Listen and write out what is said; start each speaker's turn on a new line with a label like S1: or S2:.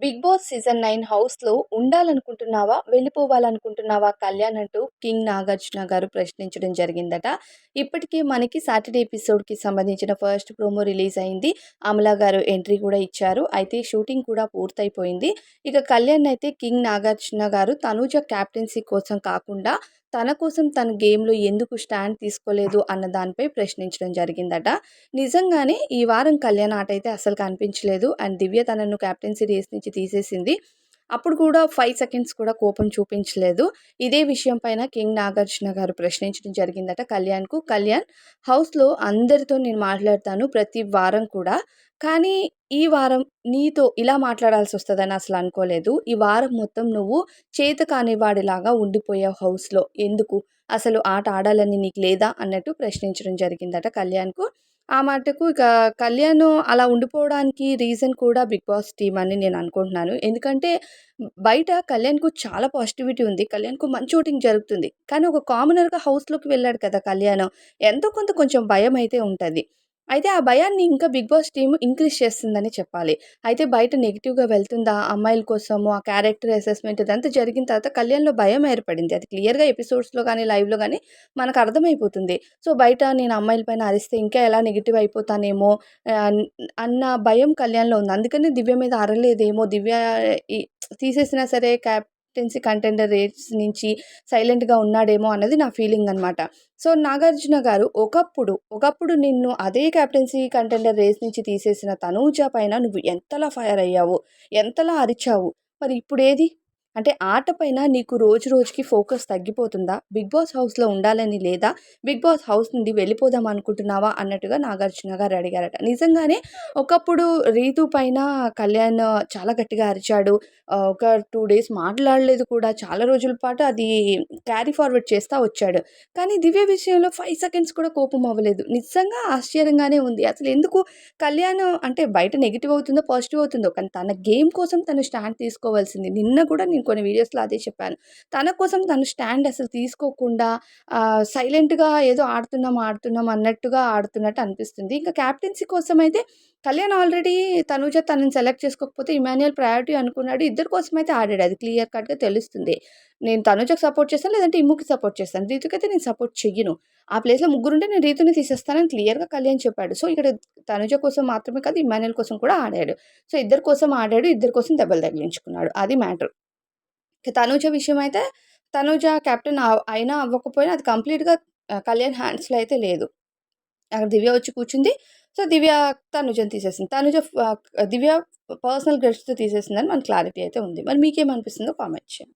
S1: Big boss season nine హౌస్లో ఉండాలనుకుంటున్నావా వెళ్ళిపోవాలనుకుంటున్నావా కళ్యాణ్ అంటూ king Nagarjuna గారు ప్రశ్నించడం జరిగిందట. ఇప్పటికే మనకి సాటర్డే ఎపిసోడ్కి సంబంధించిన ఫస్ట్ ప్రోమో రిలీజ్ అయింది. అమలా గారు ఎంట్రీ కూడా ఇచ్చారు. అయితే షూటింగ్ కూడా పూర్తయిపోయింది. ఇక కళ్యాణ్ అయితే కింగ్ నాగార్జున గారు తనూజ క్యాప్టెన్సీ కోసం కాకుండా తన కోసం తన గేమ్లో ఎందుకు స్టాండ్ తీసుకోలేదు అన్న దానిపై ప్రశ్నించడం జరిగిందట. నిజంగానే ఈ వారం కళ్యాణ్ ఆట అయితే అసలు కనిపించలేదు. అండ్ దివ్య తనను క్యాప్టెన్సీ రేస్ నుంచి తీసేసింది. అప్పుడు కూడా ఫైవ్ సెకండ్స్ కూడా కోపం చూపించలేదు. ఇదే విషయం పైన కింగ్ నాగార్జున గారు ప్రశ్నించడం జరిగిందట కళ్యాణ్కు. కళ్యాణ్ హౌస్లో అందరితో నేను మాట్లాడతాను ప్రతి వారం కూడా. కానీ ఈ వారం నీతో ఇలా మాట్లాడాల్సి వస్తుందని అసలు అనుకోలేదు. ఈ వారం మొత్తం నువ్వు చేత కానివాడిలాగా ఉండిపోయావు హౌస్లో. ఎందుకు? అసలు ఆట ఆడాలని నీకు లేదా? అన్నట్టు ప్రశ్నించడం జరిగిందట కళ్యాణ్కు. ఆ మాటకు ఇక కళ్యాణ్ అలా ఉండిపోవడానికి రీజన్ కూడా బిగ్ బాస్ టీమ్ అని నేను అనుకుంటున్నాను. ఎందుకంటే బయట కళ్యాణ్కు చాలా పాజిటివిటీ ఉంది. కళ్యాణ్కు మంచి ఓటింగ్ జరుగుతుంది. కానీ ఒక కామనర్గా హౌస్లోకి వెళ్ళాడు కదా కళ్యాణ్. ఎంతో కొంత కొంచెం భయం అయితే ఉంటుంది. అయితే ఆ భయాన్ని ఇంకా బిగ్ బాస్ టీం ఇంక్రీజ్ చేస్తుందని చెప్పాలి. అయితే బయట నెగిటివ్గా వెళ్తుందా? అమ్మాయిల కోసము ఆ క్యారెక్టర్ అసెస్మెంట్ ఇదంతా జరిగిన తర్వాత కళ్యాణ్లో భయం ఏర్పడింది. అది క్లియర్గా ఎపిసోడ్స్లో కానీ లైవ్లో కానీ మనకు అర్థమైపోతుంది. సో బయట నేను అమ్మాయిల పైన అరిస్తే ఇంకా ఎలా నెగిటివ్ అయిపోతానేమో అన్న భయం కళ్యాణ్లో ఉంది. అందుకని దివ్య మీద అరలేదేమో. దివ్య తీసేసినా సరే క్యాప్ కెప్టెన్సీ కంటెండర్ రేట్స్ నుంచి సైలెంట్గా ఉన్నాడేమో అన్నది నా ఫీలింగ్ అనమాట సో నాగార్జున గారు ఒకప్పుడు ఒకప్పుడు నిన్ను అదే కెప్టెన్సీ కంటెండర్ రేస్ నుంచి తీసేసిన తనూజ పైన నువ్వు ఎంతలా ఫైర్ అయ్యావు? ఎంతలా అరిచావు? మరి ఇప్పుడేది? అంటే ఆట పైన నీకు రోజు రోజుకి ఫోకస్ తగ్గిపోతుందా? బిగ్ బాస్ హౌస్లో ఉండాలని లేదా బిగ్ బాస్ హౌస్ నుండి వెళ్ళిపోదాం అనుకుంటున్నావా? అన్నట్టుగా నాగార్జున గారు అడిగారట. నిజంగానే ఒకప్పుడు రీతు పైన కళ్యాణ్ చాలా గట్టిగా అరిచాడు. ఒక టూ డేస్ మాట్లాడలేదు కూడా. చాలా రోజుల పాటు అది క్యారీ ఫార్వర్డ్ చేస్తూ వచ్చాడు. కానీ దివ్య విషయంలో ఫైవ్ సెకండ్స్ కూడా కోపం అవ్వలేదు. నిజంగా ఆశ్చర్యంగానే ఉంది. అసలు ఎందుకు కళ్యాణ్ అంటే బయట నెగిటివ్ అవుతుందో పాజిటివ్ అవుతుందో కానీ తన గేమ్ కోసం తను స్టాండ్ తీసుకోవాల్సింది. నిన్న కూడా నేను కొన్ని వీడియోస్లో అదే చెప్పాను. తన కోసం తను స్టాండ్ అసలు తీసుకోకుండా సైలెంట్గా ఏదో ఆడుతున్నాం ఆడుతున్నాం అన్నట్టుగా ఆడుతున్నట్టు అనిపిస్తుంది. ఇంకా క్యాప్టెన్సీ కోసం అయితే కళ్యాణ్ ఆల్రెడీ తనుజ తనని సెలెక్ట్ చేసుకోకపోతే ఇమాన్యుయల్ ప్రయారిటీ అనుకున్నాడు. ఇద్దరి కోసం అయితే ఆడాడు. అది క్లియర్ కట్గా తెలుస్తుంది. నేను తనుజకు సపోర్ట్ చేస్తాను లేదంటే ఇమ్ముకి సపోర్ట్ చేస్తాను. రీతుకైతే నేను సపోర్ట్ చెయ్యను. ఆ ప్లేస్లో ముగ్గురుంటే నేను రీతుని తీసేస్తానని క్లియర్గా కళ్యాణ్ చెప్పాడు. సో ఇక్కడ తనుజ కోసం మాత్రమే కాదు ఇమాన్యుయల్ కోసం కూడా ఆడాడు. సో ఇద్దరి కోసం ఆడాడు ఇద్దరి కోసం దెబ్బలు తగిలించుకున్నాడు. అది మ్యాటర్. తనూజ విషయం అయితే తనూజ కెప్టెన్ అయినా అవ్వకపోయినా అది కంప్లీట్గా కళ్యాణ్ హ్యాండ్స్లో అయితే లేదు. అక్కడ దివ్య వచ్చి కూర్చుంది. సో దివ్య తనుజని తీసేసింది. తనుజ దివ్య పర్సనల్ గ్రెడ్స్తో తీసేసిందని మన క్లారిటీ అయితే ఉంది. మరి మీకేమనిపిస్తుందో కామెంట్ చేయండి.